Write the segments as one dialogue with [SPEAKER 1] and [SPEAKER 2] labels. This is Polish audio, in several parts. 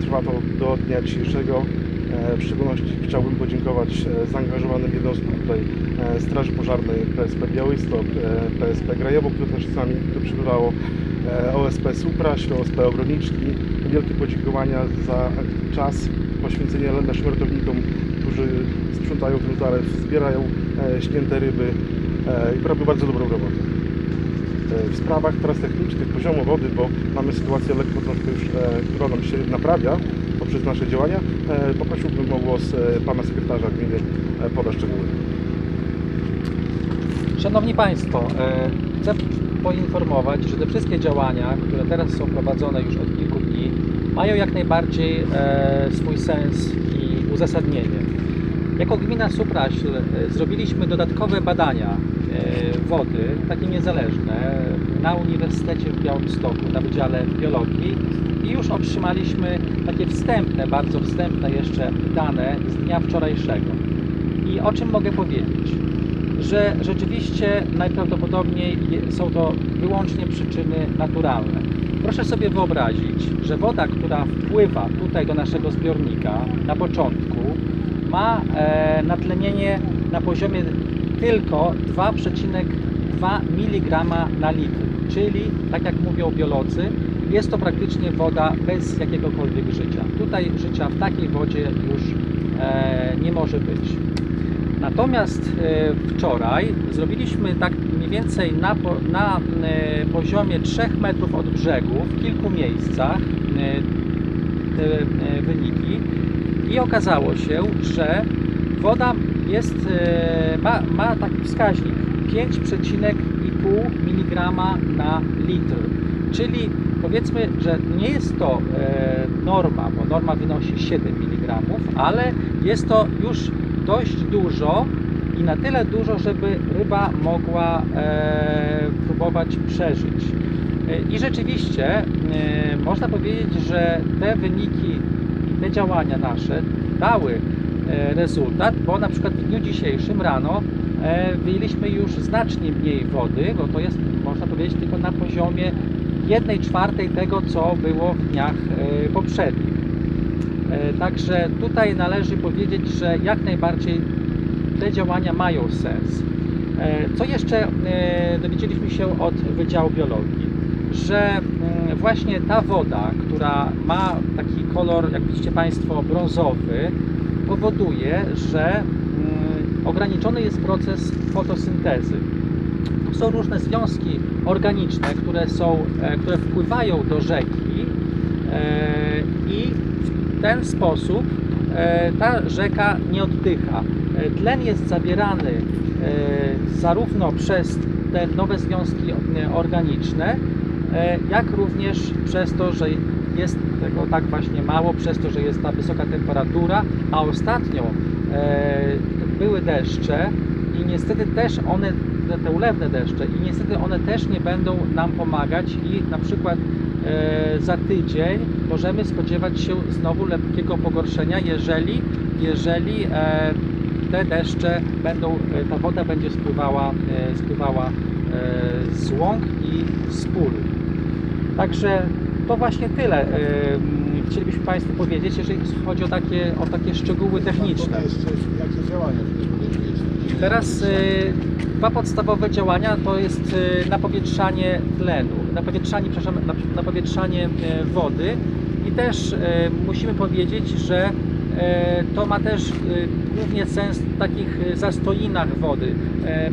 [SPEAKER 1] Trwa to do dnia dzisiejszego. E, W szczególności chciałbym podziękować e, zaangażowanym jednostkom tutaj e, Straży Pożarnej PSP Białystok, e, PSP Grajowo, które też sami tu przybywało, e, OSP Supraśl, OSP Ogroniczki. Wielkie podziękowania za czas poświęcenia naszym ratownikom, którzy sprzątają ten zalew, zbierają e, śnięte ryby e, i robią bardzo dobrą robotę. E, W sprawach teraz technicznych poziomu wody, bo mamy sytuację lekko już, e, która nam się naprawia poprzez nasze działania, e, poprosiłbym o głos pana sekretarza gminy poda szczegóły.
[SPEAKER 2] Szanowni Państwo, chcę poinformować, że te wszystkie działania, które teraz są prowadzone już od kilku dni, mają jak najbardziej swój sens i uzasadnienie. Jako gmina Supraśl zrobiliśmy dodatkowe badania wody, takie niezależne, na Uniwersytecie w Białymstoku, na Wydziale Biologii i już otrzymaliśmy takie wstępne, bardzo wstępne jeszcze dane z dnia wczorajszego. I o czym mogę powiedzieć? że rzeczywiście najprawdopodobniej są to wyłącznie przyczyny naturalne. Proszę sobie wyobrazić, że woda, która wpływa tutaj do naszego zbiornika na początku, ma e, natlenienie na poziomie tylko 2,2 mg na litr, czyli tak jak mówią biolodzy, jest to praktycznie woda bez jakiegokolwiek życia. Tutaj życia w takiej wodzie już e, nie może być. Natomiast e, wczoraj zrobiliśmy tak mniej więcej na, na e, poziomie 3 metrów od brzegu w kilku miejscach e, te e, wyniki i okazało się, że woda jest, e, ma, ma taki wskaźnik 5,5 mg na litr. Czyli powiedzmy, że nie jest to e, norma, bo norma wynosi 7 mg, ale jest to już dość dużo i na tyle dużo, żeby ryba mogła e, próbować przeżyć. I rzeczywiście można powiedzieć, że te wyniki te działania nasze dały rezultat, bo na przykład w dniu dzisiejszym rano e, wyjęliśmy już znacznie mniej wody, bo to jest można powiedzieć tylko na poziomie 1 czwartej tego, co było w dniach e, poprzednich. E, Także tutaj należy powiedzieć, że jak najbardziej te działania mają sens. E, Co jeszcze e, dowiedzieliśmy się od Wydziału Biologii, że mm, właśnie ta woda, która ma taki kolor, jak widzicie Państwo, brązowy, powoduje, że mm, ograniczony jest proces fotosyntezy. Są różne związki organiczne, które, są, e, które wpływają do rzeki e, i w ten sposób e, ta rzeka nie oddycha. Tlen jest zabierany zarówno przez te nowe związki organiczne, jak również przez to, że jest tego tak właśnie mało, przez to, że jest ta wysoka temperatura, a ostatnio e, były deszcze i niestety też one, te- ulewne deszcze, i niestety one też nie będą nam pomagać i na przykład e, za tydzień możemy spodziewać się znowu lekkiego pogorszenia, jeżeli, jeżeli e, te deszcze będą, e, ta woda będzie spływała, e, spływała e, z łąk i z pól. Także to właśnie tyle. e, Chcielibyśmy Państwu powiedzieć, jeżeli chodzi o takie, o takie szczegóły techniczne.
[SPEAKER 3] Jakie działania?
[SPEAKER 2] Teraz y, dwa podstawowe działania to jest y, napowietrzanie tlenu, napowietrzanie, przepraszam, nap- napowietrzanie y, wody i też y, musimy powiedzieć, że y, to ma też y, głównie sens w takich y, zastoinach wody,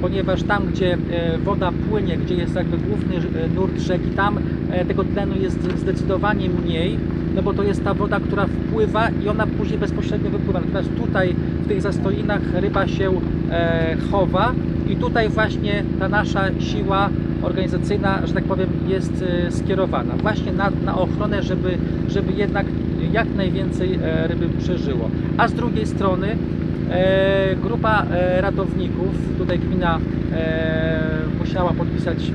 [SPEAKER 2] ponieważ tam, gdzie woda płynie, gdzie jest jakby główny nurt rzeki, tam tego tlenu jest zdecydowanie mniej, no bo to jest ta woda, która wpływa i ona później bezpośrednio wypływa. Natomiast tutaj w tych zastoinach ryba się e, chowa i tutaj właśnie ta nasza siła organizacyjna, że tak powiem, jest e, skierowana właśnie na, na ochronę, żeby, żeby jednak jak najwięcej e, ryby przeżyło. A z drugiej strony e, grupa e, ratowników, tutaj gmina musiała podpisać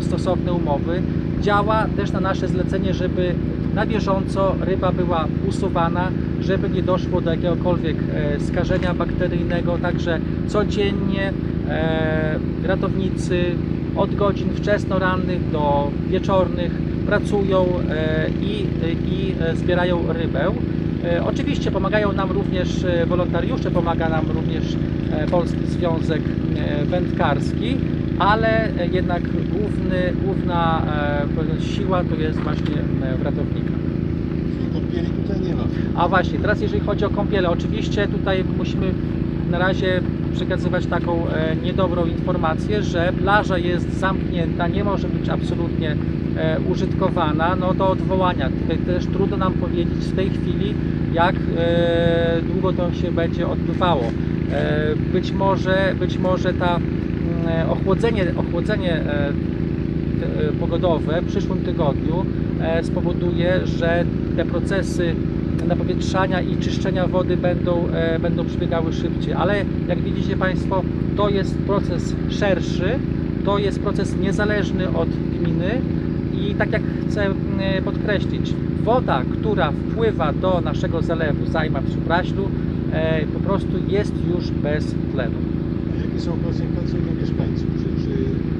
[SPEAKER 2] stosowne umowy, działa też na nasze zlecenie, żeby na bieżąco ryba była usuwana, żeby nie doszło do jakiegokolwiek skażenia bakteryjnego. Także codziennie ratownicy od godzin wczesnorannych do wieczornych pracują e, i, i e, zbierają rybę. E, Oczywiście pomagają nam również wolontariusze, pomaga nam również Polski Związek Wędkarski, ale jednak główny, główna siła to jest właśnie w ratownikach.
[SPEAKER 3] Kąpieli tutaj nie ma.
[SPEAKER 2] A właśnie, teraz jeżeli chodzi o kąpiele, oczywiście tutaj musimy na razie przekazywać taką e, niedobrą informację, że plaża jest zamknięta, nie może być absolutnie e, użytkowana, no do odwołania. Tutaj też trudno nam powiedzieć w tej chwili, jak e, długo to się będzie odbywało. Być może, być może ta mm, ochłodzenie, ochłodzenie pogodowe w przyszłym tygodniu spowoduje, że te procesy napowietrzania i czyszczenia wody będą, e, będą przebiegały szybciej. Ale jak widzicie Państwo, to jest proces szerszy, to jest proces niezależny od gminy i tak jak chcę mm, podkreślić, woda, która wpływa do naszego zalewu Zajma w Supraślu, e, po prostu jest już bez tlenu.
[SPEAKER 3] A jakie są konsekwencje dla mieszkańców?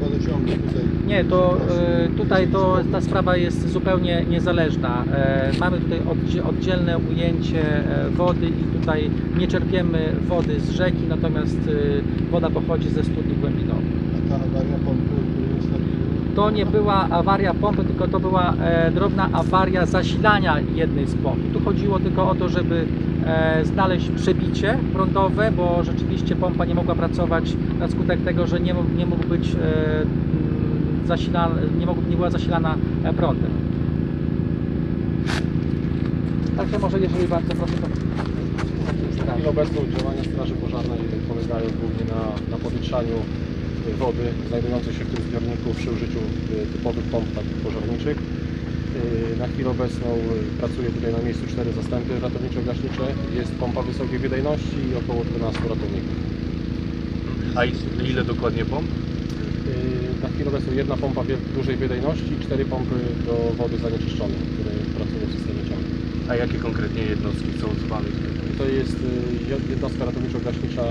[SPEAKER 3] Wodociągi tutaj...
[SPEAKER 2] Nie, to e, tutaj to ta sprawa jest zupełnie niezależna. E, Mamy tutaj oddzie- oddzielne ujęcie e, wody i tutaj nie czerpiemy wody z rzeki, natomiast e, woda pochodzi ze studni głębinowych.
[SPEAKER 3] A ta awaria pompy.
[SPEAKER 2] To nie była awaria pompy, tylko to była e, drobna awaria zasilania jednej z pomp. Tu chodziło tylko o to, żeby e, znaleźć przebicie prądowe, bo rzeczywiście pompa nie mogła pracować na skutek tego, że nie, nie mógł być e, mm, zasilana, nie, mógł, nie była zasilana prądem. Także może jeżeli bardzo proszę to
[SPEAKER 4] Na chwilę obecną działania Straży Pożarnej polegają głównie na, na wody znajdującej się w tym zbiorniku przy użyciu y, typowych pomp takich pożarniczych. Y, Na chwilę obecną y, pracuje tutaj na miejscu cztery zastępy ratowniczo-gaśnicze. Jest pompa wysokiej wydajności i około 12 ratowników.
[SPEAKER 5] A ile dokładnie pomp?
[SPEAKER 4] Na chwilę obecną jedna pompa dużej wydajności i cztery pompy do wody zanieczyszczonej, które pracują w systemie ciągłym.
[SPEAKER 5] A jakie konkretnie jednostki są zwane?
[SPEAKER 4] To jest jed- jednostka ratowniczo-gaśnicza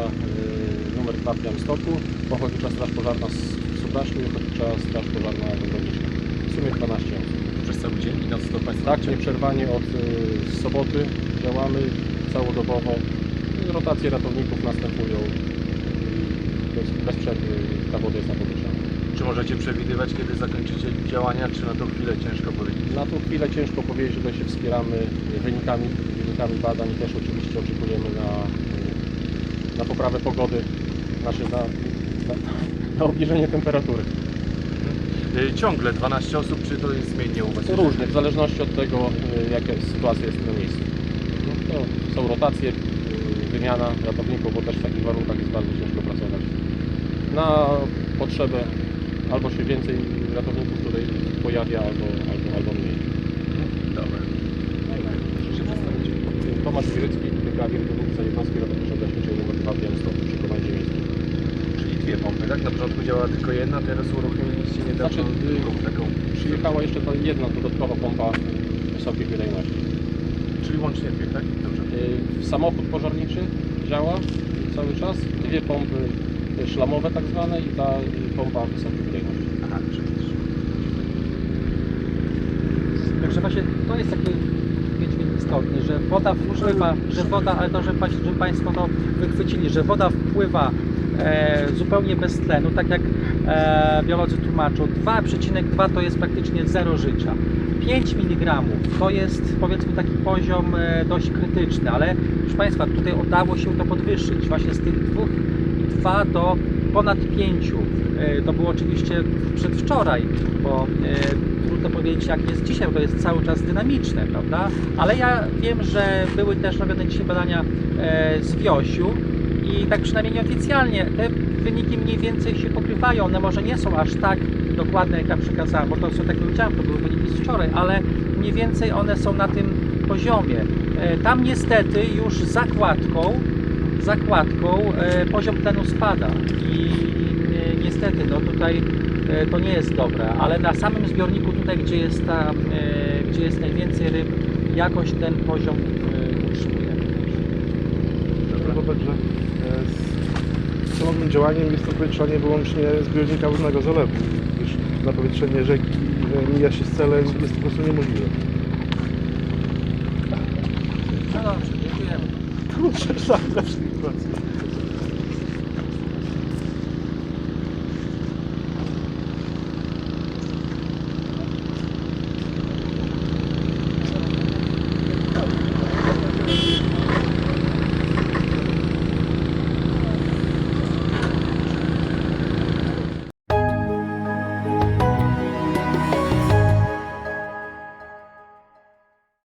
[SPEAKER 4] y, numer 2 w Białymstoku, Ochotnicza Straż Pożarna z Supraszlu i Ochotnicza Straż Pożarna Węgrownicza. W sumie 12 osób.
[SPEAKER 5] Przez cały dzień i noc to Państwo
[SPEAKER 4] Tak, nieprzerwanie od y, soboty działamy całodobowo. Rotacje ratowników następują bez, bez przerwy ta woda jest napowietrzana.
[SPEAKER 5] Czy możecie przewidywać, kiedy zakończycie działania, czy na tą chwilę ciężko powiedzieć?
[SPEAKER 4] Na tą chwilę ciężko powiedzieć, tutaj się wspieramy wynikami, wynikami badań i też oczywiście oczekujemy na, y, na poprawę pogody, znaczy na, na, na obniżenie temperatury.
[SPEAKER 5] Y, Ciągle 12 osób, czy to jest zmiennie u Was?
[SPEAKER 4] Różnie, w zależności od tego, y, jaka jest sytuacja jest na miejscu. No, to są rotacje, y, wymiana ratowników, bo też w takich warunkach jest bardzo ciężko pracować. Na potrzebę albo się więcej ratowników tutaj pojawia, albo, albo, albo mniej.
[SPEAKER 5] Dobra. Proszę się przedstawić.
[SPEAKER 4] Tomasz Wirycki, brygadier dowódca jednostki ratowniczo-gaśniczej nr 2 w Białymstoku przy komendzie miejskiej.
[SPEAKER 5] Czyli dwie pompy, tak? Na początku działała tylko jedna, teraz uruchomiliście niedawno
[SPEAKER 4] Znaczy,
[SPEAKER 5] drugą taką.
[SPEAKER 4] Przyjechała jeszcze ta jedna dodatkowa pompa wysokiej wydajności.
[SPEAKER 5] Czyli łącznie dwie, tak? Dobrze.
[SPEAKER 4] Y, Samochód pożarniczy działa cały czas. Dwie pompy szlamowe tak zwane i ta y, pompa wysokiej wydajności.
[SPEAKER 5] Aha, czyli.
[SPEAKER 2] Także właśnie to jest taki wiedźmin istotny, że woda wpływa, że woda, ale to, że, żeby Państwo to wychwycili, że woda wpływa zupełnie bez tlenu, tak jak e, biolodzy tłumaczą. 2,2 to jest praktycznie zero życia. 5 mg to jest powiedzmy taki poziom e, dość krytyczny, ale proszę Państwa, tutaj udało się to podwyższyć właśnie z tych 2,2 do ponad 5. E, To było oczywiście przedwczoraj, bo e, trudno powiedzieć jak jest dzisiaj, bo to jest cały czas dynamiczne, prawda? Ale ja wiem, że były też robione dzisiaj badania e, z Wiosiu i tak przynajmniej nieoficjalnie te wyniki mniej więcej się pokrywają. One może nie są aż tak dokładne, jak ja przekazałem, bo to są, tak powiedziałem, to były wyniki z wczoraj, ale mniej więcej one są na tym poziomie. E, Tam niestety już zakładką, zakładką e, poziom tlenu spada i e, niestety no tutaj to nie jest dobre, ale na samym zbiorniku tutaj, gdzie jest, ta, gdzie jest najwięcej ryb, jakoś ten poziom utrzymuje.
[SPEAKER 1] Trzeba dodać, podstawowym działaniem jest zapowietrzanie wyłącznie zbiornika wodnego zalewu, gdyż zapowietrzenie rzeki e, mija się z celem jest po prostu niemożliwe.
[SPEAKER 2] No dobrze, dziękujemy.
[SPEAKER 1] Zawsze.